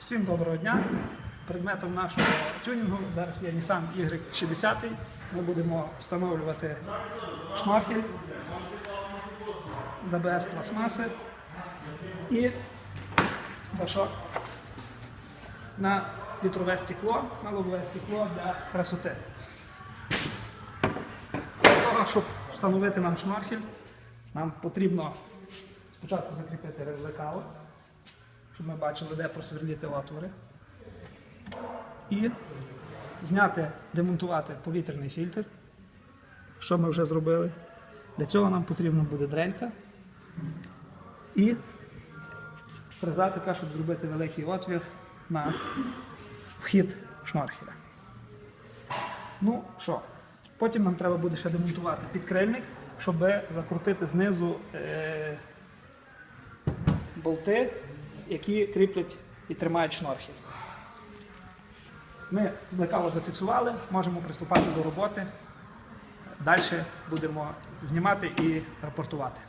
Всім доброго дня. Предметом нашого тюнінгу зараз є Nissan Y60. Ми будемо встановлювати шнорхель з АБС пластмаси і башок на вітрове стекло, на лобове стекло для красоти. Для того, щоб встановити нам шнорхель, нам потрібно спочатку закріпити лекало, щоб ми бачили, де просверліти отвори. І зняти, демонтувати повітряний фільтр, що ми вже зробили. Для цього нам потрібна буде дрелька і фреза така, щоб зробити великий отвір на вхід шнорхеля. Ну що, потім нам треба буде ще демонтувати підкрильник, щоб закрутити знизу е, болти, які кріплять і тримають шнорхель. Ми лекало зафіксували, можемо приступати до роботи. Далі будемо знімати і рапортувати.